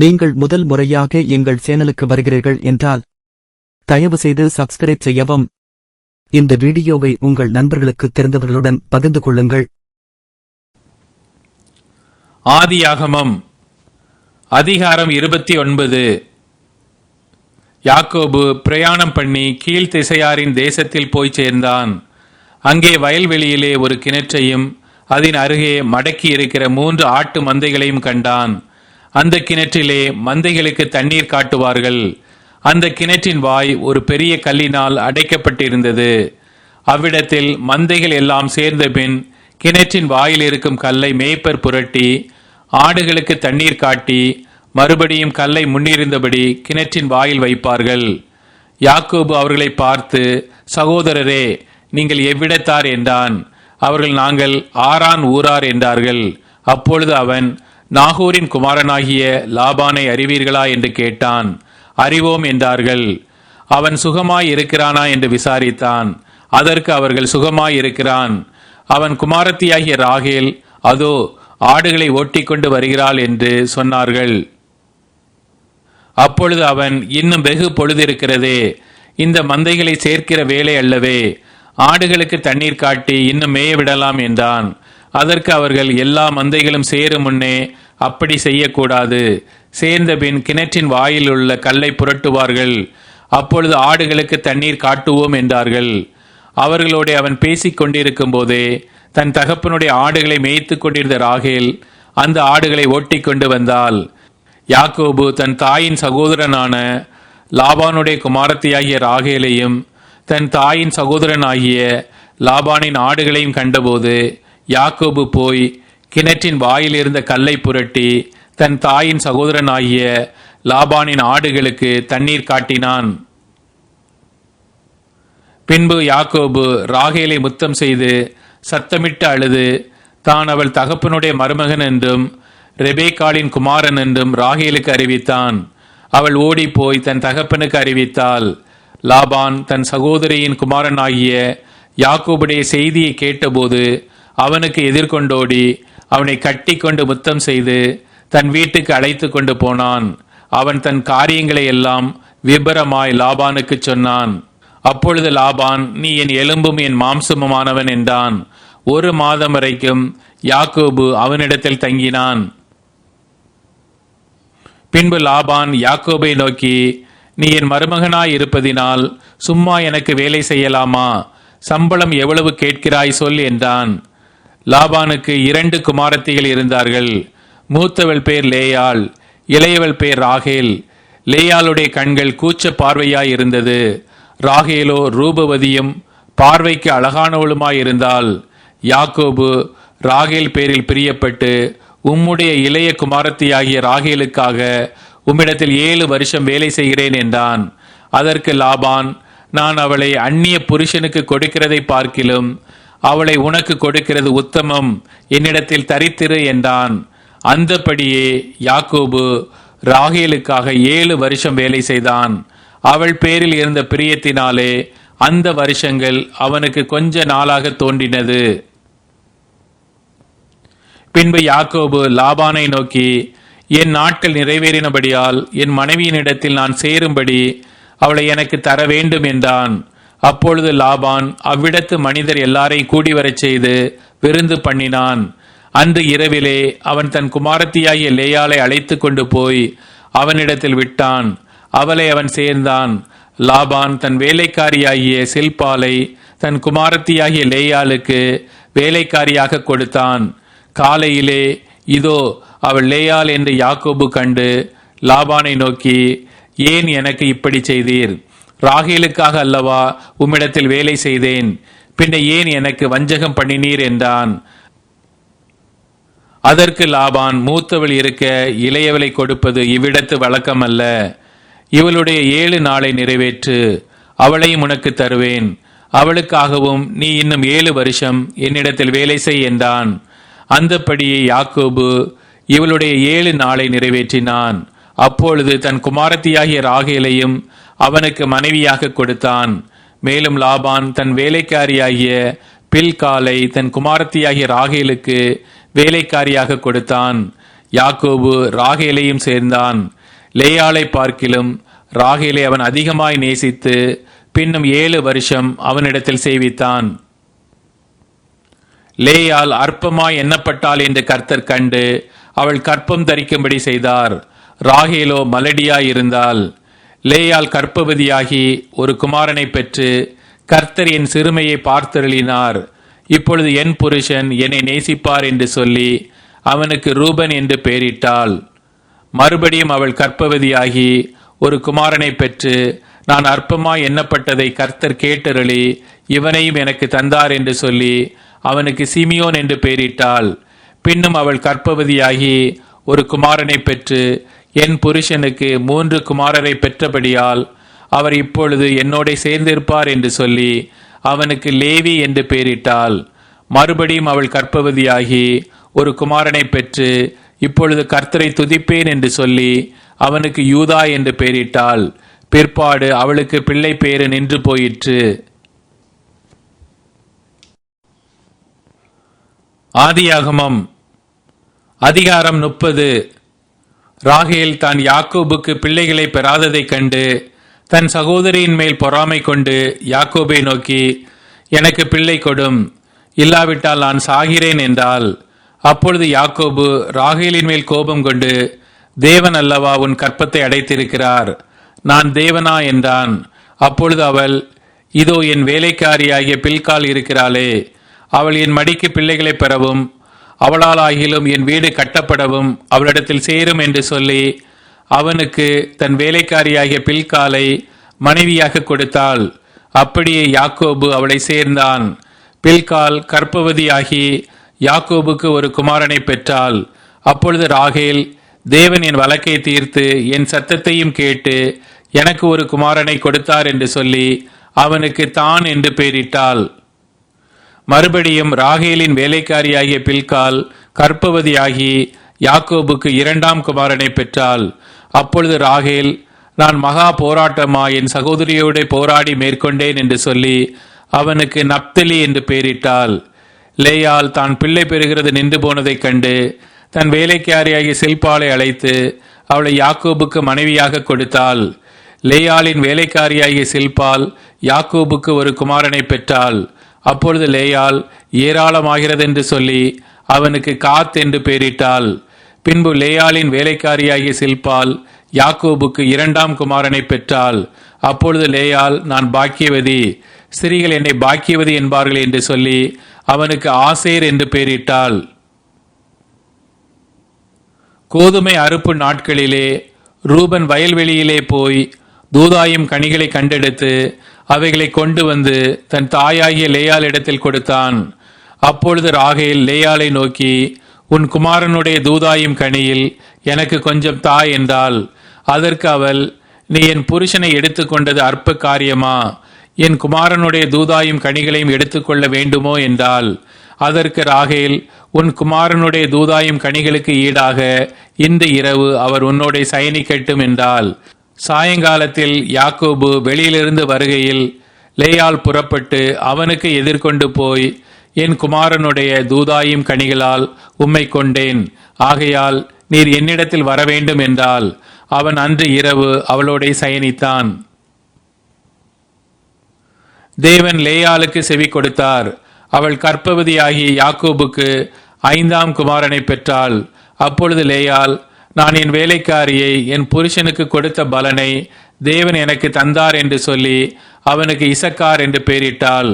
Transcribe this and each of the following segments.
நீங்கள் முதல் முறையாக எங்கள் சேனலுக்கு வருகிறீர்கள் என்றால் தயவு செய்து சப்ஸ்கிரைப் செய்யவும். இந்த வீடியோவை உங்கள் நண்பர்களுக்கு தெரிந்தவர்களுடன் பகிர்ந்து கொள்ளுங்கள். ஆதியாகமம் அதிகாரம் இருபத்தி ஒன்பது. யாக்கோபு பிரயாணம் பண்ணி கீழ் திசையாரின் தேசத்தில் போய் சேர்ந்தான். அங்கே வயல்வெளியிலே ஒரு கிணற்றையும் அதன் அருகே மடக்கி இருக்கிற மூன்று ஆட்டு மந்தைகளையும் கண்டான். அந்த கிணற்றிலே மந்தைகளுக்கு தண்ணீர் காட்டுவார்கள். அந்த கிணற்றின் வாய் ஒரு பெரிய கல்லினால் அடைக்கப்பட்டிருந்தது. அவ்விடத்தில் மந்தைகள் எல்லாம் சேர்ந்த பின் கிணற்றின் வாயில் இருக்கும் கல்லை மேய்ப்பர் புரட்டி ஆடுகளுக்கு தண்ணீர் காட்டி மறுபடியும் கல்லை முன்னிருந்தபடி கிணற்றின் வாயில் வைப்பார்கள். யாக்கோபு அவர்களை பார்த்து சகோதரரே நீங்கள் எவ்விடத்தார்? என்றான். அவர்கள் நாங்கள் ஆறான் ஊரார் என்றார்கள். அப்பொழுது அவன் நாகூரின் குமாரனாகிய லாபானை அறிவீர்களா என்று கேட்டான். அறிவோம் என்றார்கள். அவன் சுகமாய் இருக்கிறானா என்று விசாரித்தான். அதற்கு அவர்கள் சுகமாய் இருக்கிறான். அவன் குமாரத்தியாகிய ராகேல் அதோ ஆடுகளை ஓட்டிக்கொண்டு வருகிறாள் என்று சொன்னார்கள். அப்பொழுது அவன் இன்னும் வெகு பொழுது இருக்கிறதே இந்த மந்தைகளை சேர்க்கிற வேலை அல்லவே. ஆடுகளுக்கு தண்ணீர் காட்டி இன்னும் மேய விடலாம் என்றான். அதற்கு அவர்கள் எல்லா மந்தைகளும் சேரும் முன்னே அப்படி செய்யக்கூடாது. சேர்ந்த பின் கிணற்றின் வாயில் உள்ள கல்லை புரட்டுவார்கள். அப்பொழுது ஆடுகளுக்கு தண்ணீர் காட்டுவோம் என்றார்கள். அவர்களோடு அவன் பேசிக் கொண்டிருக்கும் போதே தன் தகப்பனுடைய ஆடுகளை மேய்த்து கொண்டிருந்த ராகேல் அந்த ஆடுகளை ஓட்டிக்கொண்டு வந்தாள். யாக்கோபு தன் தாயின் சகோதரனான லாபானுடைய குமாரத்தியாகிய ராகேலையும் தன் தாயின் சகோதரனாகிய லாபானின் ஆடுகளையும் கண்டபோது யாக்கோபு போய் கிணற்றின் வாயில் இருந்த கல்லை புரட்டி தன் தாயின் சகோதரனாகிய லாபானின் ஆடுகளுக்கு தண்ணீர் காட்டினான். பின்பு யாக்கோபு ராகேலை முத்தம் செய்து சத்தமிட்டு அழுது தான் அவள் தகப்பனுடைய மருமகன் என்றும் ரெபேக்காளின் குமாரன் என்றும் ராகேலுக்கு அறிவித்தான். அவள் ஓடிப்போய் தன் தகப்பனுக்கு அறிவித்தாள். லாபான் தன் சகோதரியின் குமாரனாகிய யாக்கோபுடைய செய்தியை கேட்டபோது அவனுக்கு எதிர்கொண்டோடி அவனை கட்டி கொண்டு முத்தம் செய்து தன் வீட்டுக்கு அழைத்து கொண்டு போனான். அவன் தன் காரியங்களை எல்லாம் விபரமாய் லாபானுக்கு சொன்னான். அப்பொழுது லாபான் நீ என் எலும்பும் என் மாம்சமுமானவன் என்றான். ஒரு மாதம் வரைக்கும் யாக்கோபு அவனிடத்தில் தங்கினான். பின்பு லாபான் யாக்கோபை நோக்கி நீ என் மருமகனாய் இருப்பதினால் சும்மா எனக்கு வேலை செய்யலாமா? சம்பளம் எவ்வளவு கேட்கிறாய் சொல் என்றான். லாபானுக்கு இரண்டு குமாரத்திகள் இருந்தார்கள். மூத்தவள் பேர் லேயாள் இளையவள் பேர் ராகேல். லேயாளுடைய கண்கள் கூச்ச பார்வையாய் இருந்தது. ராகேலோ ரூபவதியும் பார்வைக்கு அழகானவளுமாய் இருந்தால் யாக்கோபு ராகேல் பேரில் பிரியப்பட்டு உம்முடைய இளைய குமாரத்தியாகிய ராகேலுக்காக உம்மிடத்தில் ஏழு வருஷம் வேலை செய்கிறேன் என்றான். அதற்கு லாபான் நான் அவளை அந்நிய புருஷனுக்கு கொடுக்கிறதை பார்க்கிலும் அவளை உனக்கு கொடுக்கிறது உத்தமம். என்னிடத்தில் தரித்திரு என்றான். அந்தபடியே யாக்கோபு ராகேலுக்காக ஏழு வருஷம் வேலை செய்தான். அவள் பேரில் இருந்த பிரியத்தினாலே அந்த வருஷங்கள் அவனுக்கு கொஞ்ச நாளாக தோன்றினது. பின்பு யாக்கோபு லாபானை நோக்கி என் நாட்கள் நிறைவேறினபடியால் என் மனைவியினிடத்தில் நான் சேரும்படி அவளை எனக்கு தர வேண்டும் என்றான். அப்பொழுது லாபான் அவ்விடத்து மனிதர் எல்லாரையும் கூடி வரச் செய்து விருந்து பண்ணினான். அன்று இரவிலே அவன் தன் குமாரத்தியாகிய லேயாளை அழைத்து கொண்டு போய் அவனிடத்தில் விட்டான். அவளை அவன் சேர்ந்தான். லாபான் தன் வேலைக்காரியாகிய சில்பாலை தன் குமாரத்தியாகிய லேயாளுக்கு வேலைக்காரியாக கொடுத்தான். காலையிலே இதோ அவள் லேயாள் என்று யாக்கோபு கண்டு லாபானை நோக்கி ஏன் எனக்கு இப்படி செய்தீர்? ராகேலுக்காக அல்லவா உம்மிடத்தில் வேலை செய்தேன். பின்ன ஏன் எனக்கு வஞ்சகம் பண்ணினீர் என்றான். அதற்கு லாபான் மூத்தவள் இருக்க இளையவளை கொடுப்பது இவ்விடத்து அல்ல. இவளுடைய ஏழு நாளை நிறைவேற்று. அவளையும் உனக்கு தருவேன். அவளுக்காகவும் நீ இன்னும் ஏழு வருஷம் என்னிடத்தில் வேலை செய் என்றான். அந்தப்படியே யாக்கோபு இவளுடைய ஏழு நாளை நிறைவேற்றினான். அப்பொழுது தன் குமாரத்தியாகிய ராகேலையும் அவனுக்கு மனைவியாக கொடுத்தான். மேலும் லாபான் தன் வேலைக்காரியாகிய பில்காலை தன் குமாரத்தியாகிய ராகேலுக்கு வேலைக்காரியாக கொடுத்தான். யாக்கோபு ராகேலையும் சேர்ந்தான். லேயாளை பார்க்கிலும் ராகேலை அவன் அதிகமாய் நேசித்து பின்னும் ஏழு வருஷம் அவனிடத்தில் சேவித்தான். லேயால் அற்பமாய் எண்ணப்பட்டாள் என்று கர்த்தர் கண்டு அவள் கற்பம் தரிக்கும்படி செய்தார். ராகேலோ மலடியாய் இருந்தாள். லேயால் கற்பவதியாகி ஒரு குமாரனை பெற்று கர்த்தர் என் சிறுமையை பார்த்தருளினார். இப்பொழுது என் புருஷன் என்னை நேசிப்பார் என்று சொல்லி அவனுக்கு ரூபன் என்று பெயரிட்டாள். மறுபடியும் அவள் கற்பவதியாகி ஒரு குமாரனை பெற்று நான் அற்பமாய் எண்ணப்பட்டதை கர்த்தர் கேட்டருளி இவனையும் எனக்கு தந்தார் என்று சொல்லி அவனுக்கு சிமியோன் என்று பெயரிட்டாள். பின்னும் அவள் கற்பவதியாகி ஒரு குமாரனை பெற்று என் புருஷனுக்கு மூன்று குமாரரை பெற்றபடியால் அவர் இப்பொழுது என்னோட சேர்ந்திருப்பார் என்று சொல்லி அவனுக்கு லேவி என்று பெயரிட்டாள். மறுபடியும் அவள் கற்பவதியாகி ஒரு குமாரனை பெற்று இப்பொழுது கர்த்தரை துதிப்பேன் என்று சொல்லி அவனுக்கு யூதா என்று பெயரிட்டாள். பிற்பாடு அவளுக்கு பிள்ளை பேரு நின்று போயிற்று. ஆதியாகமம் அதிகாரம் முப்பது. ராகேல் தான் யாக்கோபுக்கு பிள்ளைகளை பெறாததைக் கண்டு தன் சகோதரியின் மேல் பொறாமை கொண்டு யாக்கோபை நோக்கி எனக்கு பிள்ளை கொடும். இல்லாவிட்டால் நான் சாகிறேன் என்றால் அப்பொழுது யாக்கோபு ராகேலின் மேல் கோபம் கொண்டு தேவன் அல்லவா உன் கற்பத்தை அடைத்திருக்கிறார்? நான் தேவனா? என்றான். அப்பொழுது அவள் இதோ என் வேலைக்காரியாகிய பில்கால் இருக்கிறாளே. அவள் என் மடிக்கு பிள்ளைகளை பெறவும் அவளால் ஆகிலும் என் வீடு கட்டப்படவும் அவளிடத்தில் சேரும் என்று சொல்லி அவனுக்கு தன் வேலைக்காரியாகிய பில்காலை மனைவியாக கொடுத்தாள். அப்படியே யாக்கோபு அவளை சேர்ந்தான். பில்கால் கற்பவதியாகி யாக்கோபுக்கு ஒரு குமாரனை பெற்றாள். அப்பொழுது ராகேல் தேவன் என் வழக்கை தீர்த்து என் சத்தத்தையும் கேட்டு எனக்கு ஒரு குமாரனை கொடுத்தார் என்று சொல்லி அவனுக்கு தான் என்று பெயரிட்டாள். மறுபடியும் ராகேலின் வேலைக்காரியாகிய பில்கால் கற்பவதியாகி யாக்கோபுக்கு இரண்டாம் குமாரனை பெற்றாள். அப்பொழுது ராகேல் நான் மகா போராட்டமா? என் சகோதரியோட போராடி மேற்கொண்டேன் என்று சொல்லி அவனுக்கு நப்தலி என்று பெயரிட்டாள். லேயால் தான் பிள்ளை பெறுகிறது நின்று போனதைக் கண்டு தன் வேலைக்காரியாகிய சில்பாலை அழைத்து அவளை யாக்கோபுக்கு மனைவியாக கொடுத்தாள். லேயாலின் வேலைக்காரியாகிய சில்பால் யாக்கோபுக்கு ஒரு குமாரனை பெற்றாள். அப்பொழுது லேயாள் ஏராளமாகிறது என்று சொல்லி அவனுக்கு காத் என்று பெயரிட்டாள் பின்பு லேயாளின் வேலைக்காரியாகிய சில்பால் யாக்கோபுக்கு இரண்டாம் குமாரனை பெற்றாள். அப்பொழுது லேயாள் நான் பாக்கியவதி ஸ்திரீகள் என்னை பாக்கியவதி என்பார்கள் என்று சொல்லி அவனுக்கு ஆசேர் என்று பெயரிட்டாள் கோதுமை அறுப்பு நாட்களிலே ரூபன் வயல்வெளியிலே போய் தூதாயும் கனிகளை கண்டெடுத்து அவைகளை கொண்டு வந்து தன் தாயாகிய லேயால் இடத்தில் கொடுத்தான். அப்பொழுது ராகேல் லேயாலை நோக்கி உன் குமாரனுடைய தூதாயும் கனியில் எனக்கு கொஞ்சம் தா என்றாள். அதற்கு அவள் நீ என் புருஷனை எடுத்துக்கொண்டது அற்ப காரியமா? என் குமாரனுடைய தூதாயும் கனிகளையும் எடுத்துக்கொள்ள வேண்டுமோ? என்றாள். அதற்கு ராகேல் உன் குமாரனுடைய தூதாயும் கனிகளுக்கு ஈடாக இந்த இரவு அவர் உன்னோட சயனிக்கட்டும் என்றாள். சாயங்காலத்தில் யாக்கோபு வெளியிலிருந்து வருகையில் லேயால் புறப்பட்டு அவனுக்கு எதிர்கொண்டு போய் என் குமாரனுடைய தூதாயும் கனிகளால் உம்மை கொண்டேன். ஆகையால் நீர் என்னிடத்தில் வர வேண்டும் என்றால் அவன் அன்று இரவு அவளோடை சயனித்தான். தேவன் லேயாளுக்கு செவி கொடுத்தார். அவள் கற்பவதியாகி யாக்கோபுக்கு ஐந்தாம் குமாரனை பெற்றாள். அப்பொழுது லேயாள் நான் என் வேலைக்காரியை என் புருஷனுக்கு கொடுத்த பலனை தேவன் எனக்கு தந்தார் என்று சொல்லி அவனுக்கு இசக்கார் என்று பெயரிட்டாள்.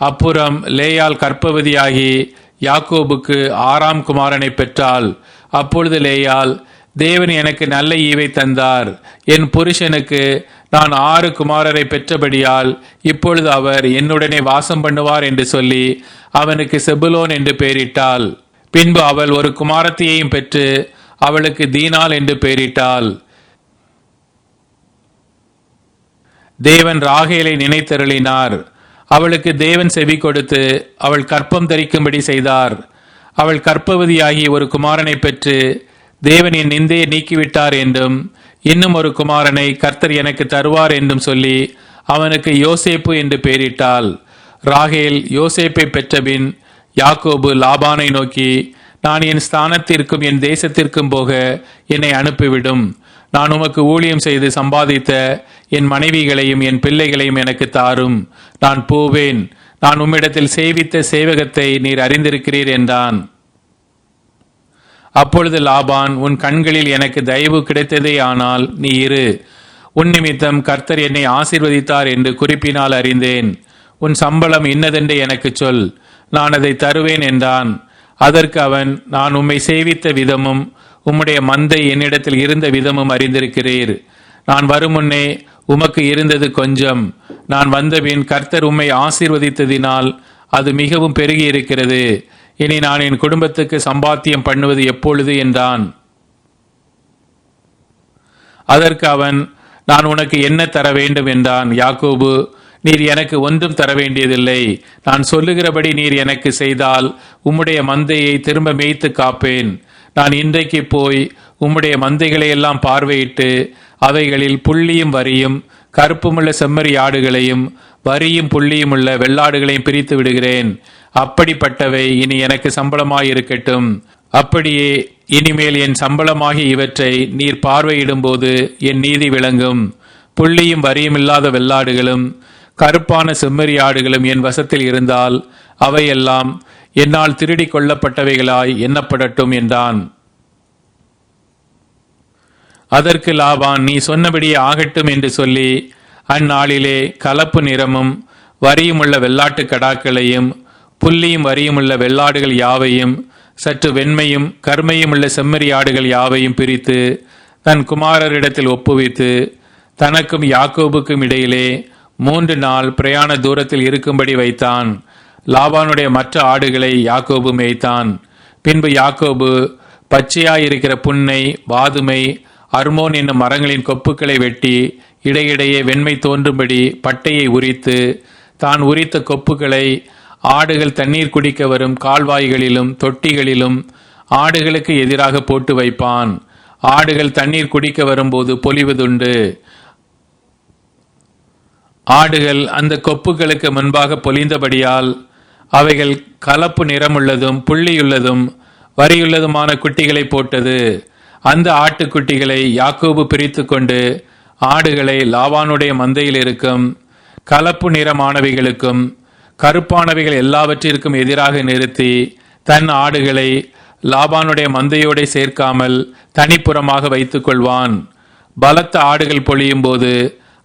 அப்புறம் லேயால் கற்பவதியாகி யாக்கோபுக்கு ஆறாம் குமாரனை பெற்றாள். அப்பொழுது லேயால் தேவன் எனக்கு நல்ல ஈவை தந்தார். என் புருஷனுக்கு நான் ஆறு குமாரரை பெற்றபடியால் இப்பொழுது அவர் என்னுடனே வாசம் பண்ணுவார் என்று சொல்லி அவனுக்கு செபுலோன் என்று பெயரிட்டாள். பின்பு அவள் ஒரு குமாரத்தையையும் பெற்று அவளுக்கு தீனால் என்று பெயரிட்டாள். தேவன் ராகேலை நினைத்தருளினார். அவளுக்கு தேவன் செவி கொடுத்து அவள் கற்பம் தரிக்கும்படி செய்தார். அவள் கற்பவதியாகி ஒரு குமாரனை பெற்று தேவன் என் நிந்தையை நீக்கிவிட்டார் என்றும் இன்னும் ஒரு குமாரனை கர்த்தர் எனக்கு தருவார் என்றும் சொல்லி அவனுக்கு யோசேப்பு என்று பெயரிட்டாள். ராகேல் யோசேப்பை பெற்றபின் யாக்கோபு லாபானை நோக்கி நான் என் ஸ்தானத்திற்கும் என் தேசத்திற்கும் போக என்னை அனுப்பிவிடும். நான் உமக்கு ஊழியம் செய்து சம்பாதித்த என் மனைவிகளையும் என் பிள்ளைகளையும் எனக்கு தாரும். நான் போவேன். நான் உம்மிடத்தில் சேவித்த சேவகத்தை நீர் அறிந்திருக்கிறீர் என்றான். அப்பொழுது லாபான் உன் கண்களில் எனக்கு தயவு கிடைத்ததே ஆனால் நீ இரு. உன் நிமித்தம் கர்த்தர் என்னை ஆசிர்வதித்தார் என்று குறிப்பினால் அறிந்தேன். உன் சம்பளம் இன்னதென்று எனக்கு சொல். நான் அதை தருவேன் என்றான். அதற்கு அவன் நான் உம்மை சேவித்த விதமும் உம்முடைய மந்தை என்னிடத்தில் இருந்த விதமும் அறிந்திருக்கிறீர். நான் வருமுன்னே உமக்கு இருந்தது கொஞ்சம். நான் வந்தபின் கர்த்தர் உம்மை ஆசீர்வதித்ததினால் அது மிகவும் பெருகி இருக்கிறது இனி நான் என் குடும்பத்துக்கு சம்பாத்தியம் பண்ணுவது எப்பொழுது? என்றான். அதற்கு அவன் நான் உனக்கு என்ன தர வேண்டும் என்றான். யாக்கோபு நீர் எனக்கு ஒன்றும் தர வேண்டியதில்லை நான் சொல்லுகிறபடி நீர் எனக்கு செய்தால் உம்முடைய மந்தையை திரும்ப மேய்த்து காப்பேன். நான் இன்றைக்கு போய் உம்முடைய மந்தைகளை எல்லாம் பார்வையிட்டு அவைகளில் புள்ளியும் வரியும் கருப்புமுள்ள செம்மறி ஆடுகளையும் வரியும் புள்ளியும் உள்ள வெள்ளாடுகளையும் பிரித்து விடுகிறேன். அப்படிப்பட்டவை இனி எனக்கு சம்பளமாயிருக்கட்டும். அப்படியே இனிமேல் என் சம்பளமாகி இவற்றை நீர் பார்வையிடும்போது என் நீதி விளங்கும். புள்ளியும் வரியும் இல்லாத வெள்ளாடுகளும் கருப்பான செம்மறி ஆடுகளும் என் வசத்தில் இருந்தால் அவையெல்லாம் என்னால் திருடி கொள்ளப்பட்டவைகளாய் எண்ணப்படட்டும் என்றான். அதற்கு லாபான் நீ சொன்னபடியே ஆகட்டும் என்று சொல்லி அந்நாளிலே கலப்பு நிறமும் வரியுமுள்ள வெள்ளாட்டு கடாக்களையும் புள்ளியும் வரியுமுள்ள வெள்ளாடுகள் யாவையும் சற்று வெண்மையும் கருமையும் உள்ள செம்மறி ஆடுகள் யாவையும் பிரித்து தன் குமாரரிடத்தில் ஒப்புவித்து தனக்கும் யாக்கோபுக்கும் இடையிலே மூன்று நாள் பிரயாண தூரத்தில் இருக்கும்படி வைத்தான். லாபானுடைய மற்ற ஆடுகளை யாக்கோபு மேய்த்தான். பின்பு யாக்கோபு பச்சையாயிருக்கிற புன்னை வாதுமை அர்மோன் என்னும் மரங்களின் கொப்புக்களை வெட்டி இடையிடையே வெண்மை தோன்றும்படி பட்டையை உரித்து தான் உரித்த கொப்புகளை ஆடுகள் தண்ணீர் குடிக்க வரும் கால்வாய்களிலும் தொட்டிகளிலும் ஆடுகளுக்கு எதிராக போட்டு வைப்பான். ஆடுகள் தண்ணீர் குடிக்க வரும்போது பொலிவதுண்டு. ஆடுகள் அந்த கொப்புகளுக்கு முன்பாக பொலிந்தபடியால் அவைகள் கலப்பு நிறமுள்ளதும் புள்ளியுள்ளதும் வரியுள்ளதுமான குட்டிகளை போட்டது. அந்த ஆட்டுக்குட்டிகளை யாக்கோபு பிரித்து கொண்டு ஆடுகளை லாவானுடைய மந்தையில் இருக்கும் கலப்பு நிறமானவைகளுக்கும் கருப்பானவைகள் எல்லாவற்றிற்கும் எதிராக நிறுத்தி தன் ஆடுகளை லாபானுடைய மந்தையோடு சேர்க்காமல் தனிப்புறமாக வைத்துக் கொள்வான் பலத்த ஆடுகள் பொழியும் போது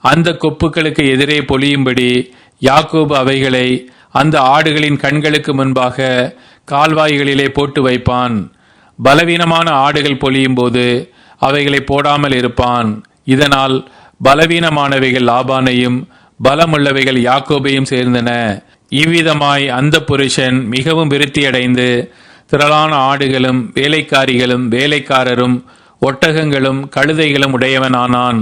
அந்த கொப்புக்களுக்கு எதிரே பொழியும்படி யாக்கோபு அவைகளை அந்த ஆடுகளின் கண்களுக்கு முன்பாக கால்வாய்களிலே போட்டு வைப்பான். பலவீனமான ஆடுகள் பொழியும் போது அவைகளை போடாமல் இருப்பான். இதனால் பலவீனமானவைகள் லாபானையும் பலமுள்ளவைகள் யாக்கோபையும் சேர்ந்தன. இவ்விதமாய் அந்த புருஷன் மிகவும் விருத்தியடைந்து திரளான ஆடுகளும் வேலைக்காரிகளும் வேலைக்காரரும் ஒட்டகங்களும் கழுதைகளும் உடையவனானான்.